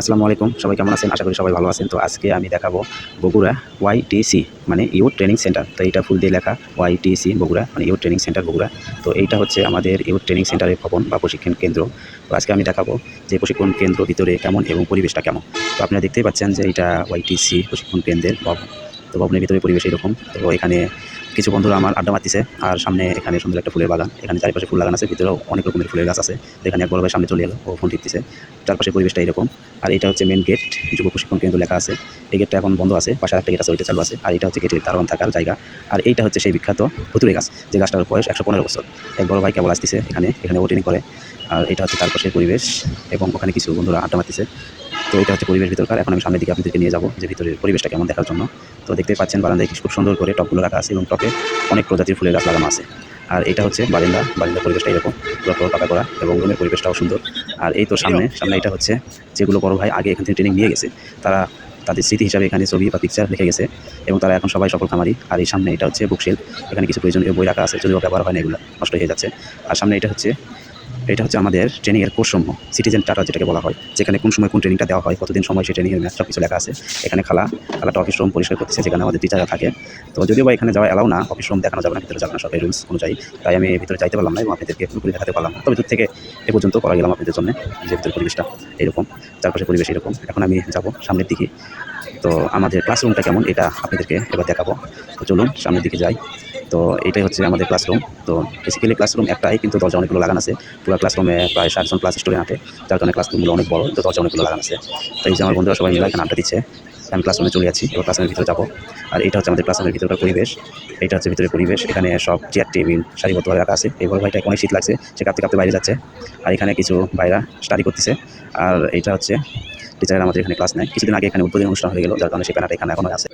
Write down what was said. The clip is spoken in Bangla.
আসসালামু আলাইকুম, সবাই কেমন আছেন? আশা করি সবাই ভালো আছেন। তো আজকে আমি দেখাবো বগুড়া ওয়াইটিসি মানে ইউথ ট্রেনিং সেন্টার। তো এইটা ফুল দিয়ে লেখা ওয়াইটিসি বগুড়া মানে ইউথ ট্রেনিং সেন্টার বগুড়া। তো এইটা হচ্ছে আমাদের ইউথ ট্রেনিং সেন্টারের ভবন বা প্রশিক্ষণ কেন্দ্র। তো আজকে আমি দেখাবো যে প্রশিক্ষণ কেন্দ্র ভিতরে কেমন এবং পরিবেশটা কেমন। তো আপনারা দেখতেই পাচ্ছেন যে এটা ওয়াইটিসি প্রশিক্ষণ কেন্দ্রের ভবন। তো ভবনের ভিতরে পরিবেশ এরকম তো এখানে কিছু বন্ধুরা আমার আড্ডা মারতেছে, আর সামনে এখানে সুন্দর একটা ফুলের বাগান। এখানে চারিপাশে ফুল লাগানো আছে, ভিতরেও অনেক রকমের ফুলের গাছ আছে। এখানে এক বড় ভাই সামনে চলে এলো, ও ফোন টিপতেছে। চারপাশে পরিবেশটা এরকম আর এটা হচ্ছে মেন গেট যুব প্রশিক্ষণ কেন্দ্র লেখা আছে। এই গেটটা এখন বন্ধ আছে, পাশে একটা গেট আছে, ওইটা চালু আছে। আর এটা হচ্ছে গেটের দারোয়ান থাকার জায়গা। আর এইটা হচ্ছে সেই বিখ্যাত ভুতুরে গাছ, যে গাছটার বয়স একশো পনেরো বছর। এক বড় ভাই কেবল আসতেছে এখানে এখানে ও করে আর এটা হচ্ছে চারপাশের পরিবেশ এবং ওখানে কিছু বন্ধুরা আড্ডা মারতেছে। তো এটা হচ্ছে পরিবেশ ভিতরকার। এখন আমি সামনের দিকে আপনাদেরকে নিয়ে যাব যে ভিতরের পরিবেশটা কেমন দেখার জন্য। তো দেখতে পাচ্ছেন বারান্দায় খুব সুন্দর করে টপগুলো রাখা আছে এবং টপে অনেক প্রজাতির ফুলের গাছ লাগানো আছে। আর এটা হচ্ছে বারিন্দা। বারিন্দার পরিবেশটা এরকম, পুরো পুরো পাকা করা এবং রুমের পরিবেশটাও সুন্দর। আর এই তো সামনে সামনে এটা হচ্ছে যেগুলো বড় ভাই আগে এখান থেকে ট্রেনিং নিয়ে গেছে, তারা তাদের স্মৃতি হিসাবে এখানে ছবি বা পিকচার লিখে গেছে এবং তারা এখন সবাই সফল খামারি। আর এই সামনে এটা হচ্ছে বুকশেল এখানে কিছু প্রয়োজনীয় বই রাখা আছে, যদিও ব্যবহার হয় না এগুলো, নষ্ট হয়ে যাচ্ছে। আর সামনে এটা হচ্ছে এটা হচ্ছে আমাদের ট্রেনিংয়ের কোর্সসমূহ সিটিজেন টাটা যেটাকে বলা হয়। যেখানে কোন সময় কোন ট্রেনিংটা দেওয়া হয়, কতদিন সময় সেই ট্রেনিংয়ের ম্যাচ সব কিছু লেখা আছে। এখানে খালা খালাটা অফিস রুম পরিষ্কার করতেছে, যেখানে আমাদের টিচাররা থাকে। তো যদিও বা এখানে যাওয়া এলাও না অফিস রুম দেখানো যাবে না, ভিতরে যাবে না সবাই রুলস অনুযায়ী। তাই আমি ভিতরে যাইতে পারলাম না এবং আপনাদেরকে পুরোপুরি দেখাতে পারলাম না। তবে দূর থেকে এ পর্যন্ত করা গেলাম আপনাদের জন্য, যে ভিতরে পরিবেশটা এরকম। চারপাশে পরিবেশ এরকম। এখন আমি যাব সামনের দিকে। তো আমাদের ক্লাসরুমটা কেমন, এটা আপনাদেরকে এবার দেখাবো। তো চলুন সামনের দিকে যাই। তো এটাই হচ্ছে আমাদের ক্লাসরুম তো বেসিক্যালি ক্লাসরুম একটাই, কিন্তু দরজা অনেকগুলো লাগানো আছে। পুরো ক্লাসরুমে প্রায় ষাটজন ক্লাস স্টুডেন্ট আছে, যার কারণে ক্লাসরুমগুলো অনেক বড় তো দরজা অনেকগুলো লাগানো আছে। তো এই যে আমার বন্ধুরা সবাই মিলে এখানে আড্ডা দিচ্ছে, আমি ক্লাসরুমে চলে যাচ্ছি, এবার ক্লাসরুমের ভিতরে যাব। আর এটা হচ্ছে আমাদের ক্লাসরুমের ভিতরকার পরিবেশ, এটা হচ্ছে ভিতরে পরিবেশ, এখানে সব চেয়ার টেবিল সারিবদ্ধভাবে রাখা আছে। এই ভাইটা অনেক শীত লাগছে, সে কাঁপতে কাঁপতে বাইরে যাচ্ছে। আর এখানে কিছু ভাইরা স্টাডি করতেছে। আর এটা হচ্ছে টিচাররা আমাদের এখানে ক্লাস নেয়। কিছুদিন আগে এখানে উদ্বোধনী অনুষ্ঠান হয়ে গেল, যার কারণে সেই প্যানাটা এখানে এখনও আছে।